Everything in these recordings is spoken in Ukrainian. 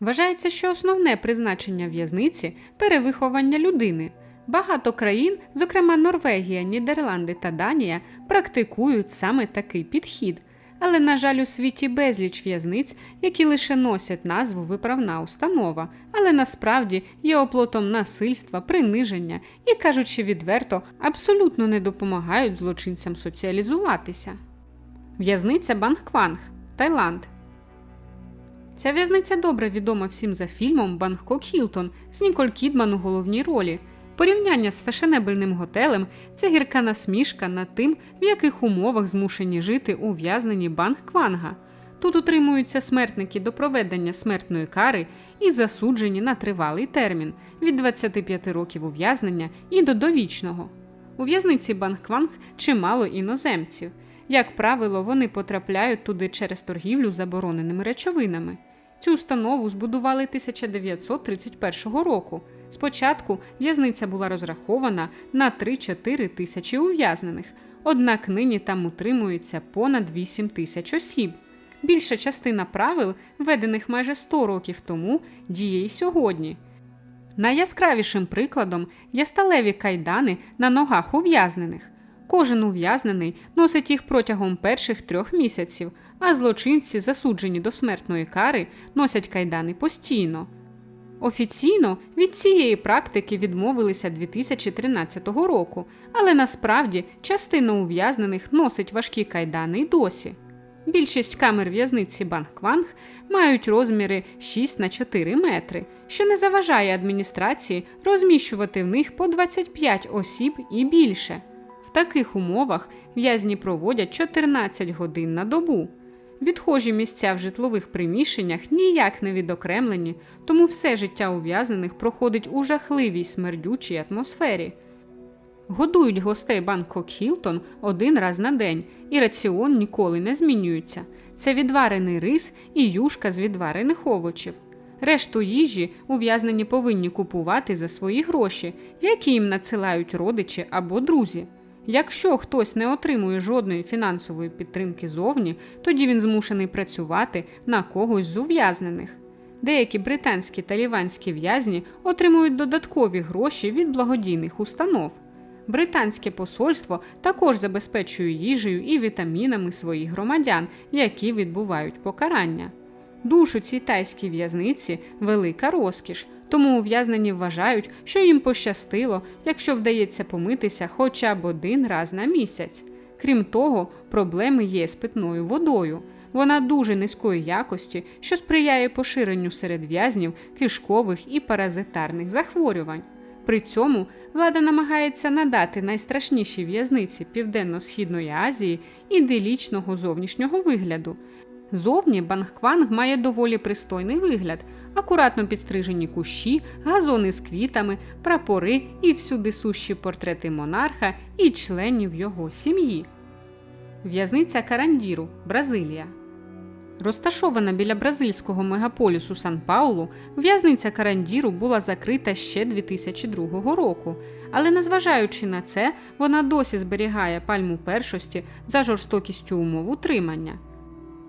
Вважається, що основне призначення в'язниці перевиховання людини. Багато країн, зокрема Норвегія, Нідерланди та Данія, практикують саме такий підхід. Але, на жаль, у світі безліч в'язниць, які лише носять назву виправна установа, але насправді є оплотом насильства, приниження і, кажучи відверто, абсолютно не допомагають злочинцям соціалізуватися. В'язниця Бангкванг, Таїланд. Ця в'язниця добре відома всім за фільмом Бангкок Хілтон з Ніколь Кідман у головній ролі. Порівняння з фешенебельним готелем це гірка насмішка над тим, в яких умовах змушені жити ув'язнені Бангкванга. Тут утримуються смертники до проведення смертної кари і засуджені на тривалий термін від 25 років ув'язнення і до довічного. У в'язниці Бангкванг чимало іноземців. Як правило, вони потрапляють туди через торгівлю забороненими речовинами. Цю установу збудували 1931 року. Спочатку в'язниця була розрахована на 3-4 тисячі ув'язнених, однак нині там утримується понад 8 тисяч осіб. Більша частина правил, введених майже 100 років тому, діє й сьогодні. Найяскравішим прикладом є сталеві кайдани на ногах ув'язнених. Кожен ув'язнений носить їх протягом перших трьох місяців, а злочинці, засуджені до смертної кари, носять кайдани постійно. Офіційно від цієї практики відмовилися 2013 року, але насправді частина ув'язнених носить важкі кайдани й досі. Більшість камер в'язниці Бангкванг мають розміри 6 на 4 метри, що не заважає адміністрації розміщувати в них по 25 осіб і більше. Таких умовах в'язні проводять 14 годин на добу. Відхожі місця в житлових приміщеннях ніяк не відокремлені, тому все життя ув'язнених проходить у жахливій смердючій атмосфері. Годують гостей Бангкок Хілтон один раз на день, і раціон ніколи не змінюється. Це відварений рис і юшка з відварених овочів. Решту їжі ув'язнені повинні купувати за свої гроші, які їм надсилають родичі або друзі. Якщо хтось не отримує жодної фінансової підтримки зовні, тоді він змушений працювати на когось з ув'язнених. Деякі британські та ліванські в'язні отримують додаткові гроші від благодійних установ. Британське посольство також забезпечує їжею і вітамінами своїх громадян, які відбувають покарання. Душ у цій тайській в'язниці велика розкіш, тому ув'язнені вважають, що їм пощастило, якщо вдається помитися хоча б один раз на місяць. Крім того, проблеми є з питною водою. Вона дуже низької якості, що сприяє поширенню серед в'язнів кишкових і паразитарних захворювань. При цьому влада намагається надати найстрашнішій в'язниці Південно-Східної Азії іделічного зовнішнього вигляду. Зовні Бангкванг має доволі пристойний вигляд, акуратно підстрижені кущі, газони з квітами, прапори і всюди сущі портрети монарха і членів його сім'ї. В'язниця Карандіру, Бразилія. Розташована біля бразильського мегаполісу Сан Паулу, в'язниця Карандіру була закрита ще 2002 року, але незважаючи на це, вона досі зберігає пальму першості за жорстокістю умов утримання.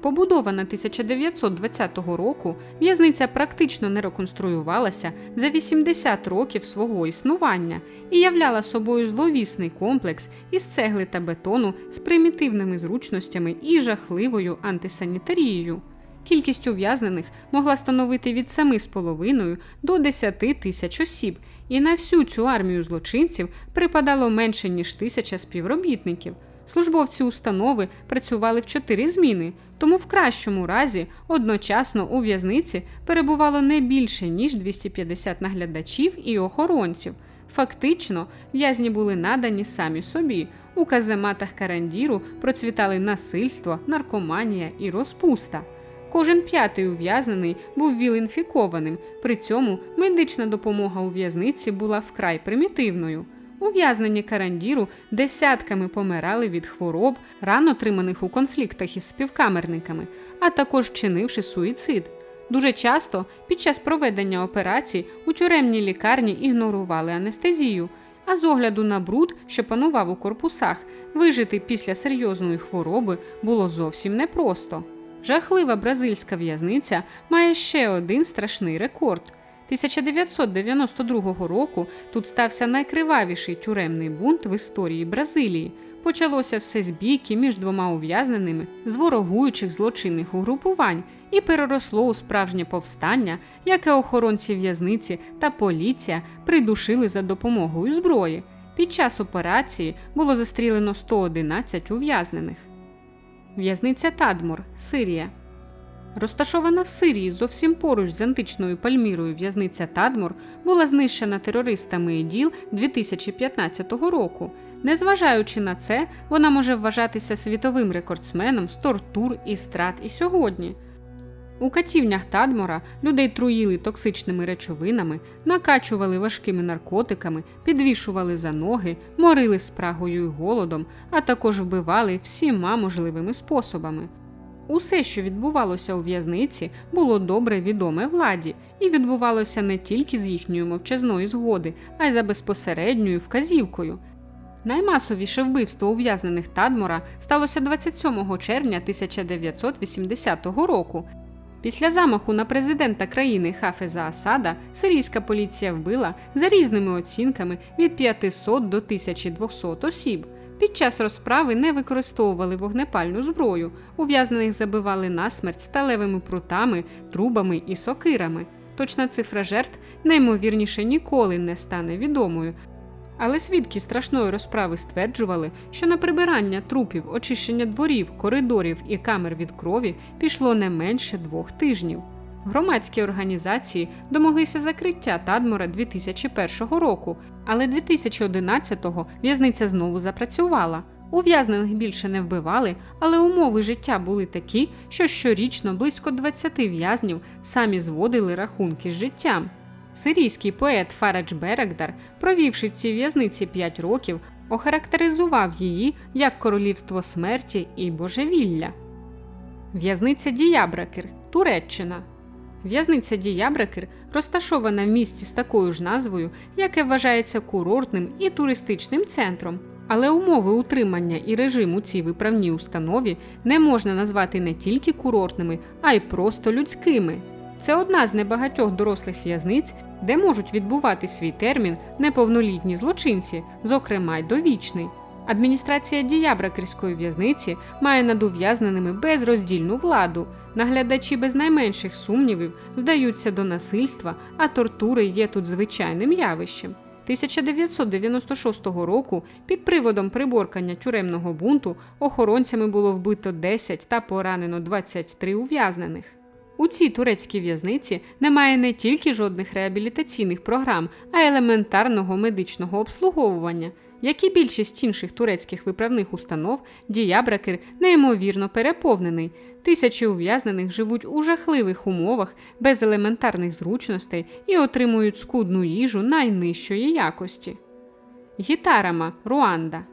Побудована 1920 року, в'язниця практично не реконструювалася за 80 років свого існування і являла собою зловісний комплекс із цегли та бетону з примітивними зручностями і жахливою антисанітарією. Кількість ув'язнених могла становити від 7,5 до 10 тисяч осіб, і на всю цю армію злочинців припадало менше ніж тисяча співробітників. Службовці установи працювали в чотири зміни, тому в кращому разі одночасно у в'язниці перебувало не більше ніж 250 наглядачів і охоронців. Фактично, в'язні були надані самі собі. У казематах Карандіру процвітали насильство, наркоманія і розпуста. Кожен п'ятий ув'язнений був віл-інфікованим, при цьому медична допомога у в'язниці була вкрай примітивною. Ув'язнені Карандіру десятками помирали від хвороб, ран отриманих у конфліктах із співкамерниками, а також вчинивши суїцид. Дуже часто під час проведення операцій у тюремній лікарні ігнорували анестезію, а з огляду на бруд, що панував у корпусах, вижити після серйозної хвороби було зовсім непросто. Жахлива бразильська в'язниця має ще один страшний рекорд. 1992 року тут стався найкривавіший тюремний бунт в історії Бразилії. Почалося все з бійки між двома ув'язненими з ворогуючих злочинних угрупувань і переросло у справжнє повстання, яке охоронці в'язниці та поліція придушили за допомогою зброї. Під час операції було застрілено 111 ув'язнених. В'язниця Тадмор, Сирія. Розташована в Сирії зовсім поруч з античною Пальмірою в'язниця Тадмор була знищена терористами ІДІЛ 2015 року. Незважаючи на це, вона може вважатися світовим рекордсменом з тортур і страт і сьогодні. У катівнях Тадмора людей труїли токсичними речовинами, накачували важкими наркотиками, підвішували за ноги, морили спрагою і голодом, а також вбивали всіма можливими способами. Усе, що відбувалося у в'язниці, було добре відоме владі, і відбувалося не тільки з їхньої мовчазної згоди, а й за безпосередньою вказівкою. Наймасовіше вбивство ув'язнених Тадмора сталося 27 червня 1980 року. Після замаху на президента країни Хафеза Асада сирійська поліція вбила за різними оцінками від 500 до 1200 осіб. Під час розправи не використовували вогнепальну зброю, ув'язнених забивали насмерть сталевими прутами, трубами і сокирами. Точна цифра жертв наймовірніше ніколи не стане відомою. Але свідки страшної розправи стверджували, що на прибирання трупів, очищення дворів, коридорів і камер від крові пішло не менше двох тижнів. Громадські організації домоглися закриття Тадмора 2001 року, але 2011-го в'язниця знову запрацювала. Ув'язнених більше не вбивали, але умови життя були такі, що щорічно близько 20 в'язнів самі зводили рахунки з життям. Сирійський поет Фарадж Берегдар, провівши в цій в'язниці 5 років, охарактеризував її як королівство смерті і божевілля. В'язниця Діябракер, Туреччина. В'язниця Діябракер розташована в місті з такою ж назвою, яке вважається курортним і туристичним центром. Але умови утримання і режим у цій виправній установі не можна назвати не тільки курортними, а й просто людськими. Це одна з небагатьох дорослих в'язниць, де можуть відбувати свій термін неповнолітні злочинці, зокрема й довічний. Адміністрація Діябракерської в'язниці має над ув'язненими безроздільну владу. Наглядачі без найменших сумнівів вдаються до насильства, а тортури є тут звичайним явищем. 1996 року під приводом приборкання тюремного бунту охоронцями було вбито 10 та поранено 23 ув'язнених. У цій турецькій в'язниці немає не тільки жодних реабілітаційних програм, а й елементарного медичного обслуговування. Як і більшість інших турецьких виправних установ, діябракер неймовірно переповнений. Тисячі ув'язнених живуть у жахливих умовах, без елементарних зручностей і отримують скудну їжу найнижчої якості. Гітарама Руанда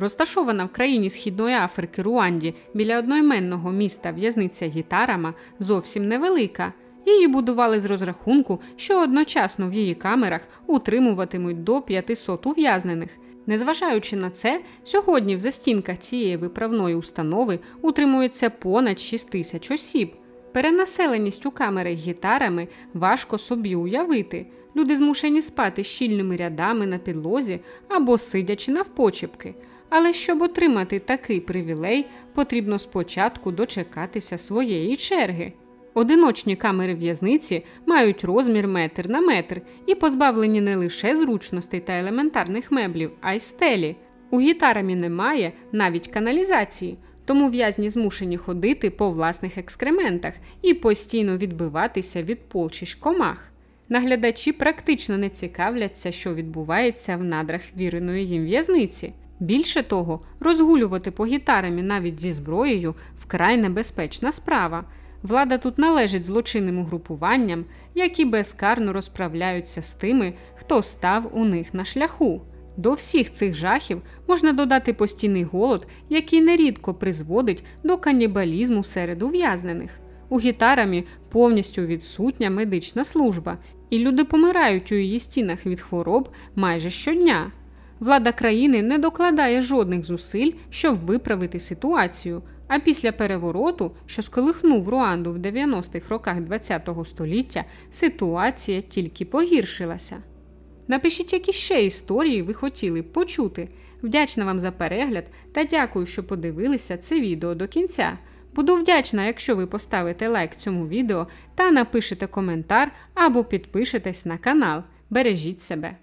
Розташована в країні Східної Африки Руанді біля одноіменного міста в'язниця Гітарама зовсім невелика. Її будували з розрахунку, що одночасно в її камерах утримуватимуть до 500 ув'язнених. Незважаючи на це, сьогодні в застінках цієї виправної установи утримується понад 6 тисяч осіб. Перенаселеність у камери гітарами важко собі уявити. Люди змушені спати щільними рядами на підлозі або сидячи навпочепки. Але щоб отримати такий привілей, потрібно спочатку дочекатися своєї черги. Одиночні камери в'язниці мають розмір метр на метр і позбавлені не лише зручностей та елементарних меблів, а й стелі. У гітарамі немає навіть каналізації, тому в'язні змушені ходити по власних екскрементах і постійно відбиватися від полчищ комах. Наглядачі практично не цікавляться, що відбувається в надрах віреної їм в'язниці. Більше того, розгулювати по гітарамі навіть зі зброєю вкрай небезпечна справа. Влада тут належить злочинним угрупуванням, які безкарно розправляються з тими, хто став у них на шляху. До всіх цих жахів можна додати постійний голод, який нерідко призводить до канібалізму серед ув'язнених. У гітарамі повністю відсутня медична служба, і люди помирають у її стінах від хвороб майже щодня. Влада країни не докладає жодних зусиль, щоб виправити ситуацію. А після перевороту, що сколихнув Руанду в 90-х роках ХХ століття, ситуація тільки погіршилася. Напишіть, які ще історії ви хотіли б почути. Вдячна вам за перегляд та дякую, що подивилися це відео до кінця. Буду вдячна, якщо ви поставите лайк цьому відео та напишете коментар або підпишетесь на канал. Бережіть себе!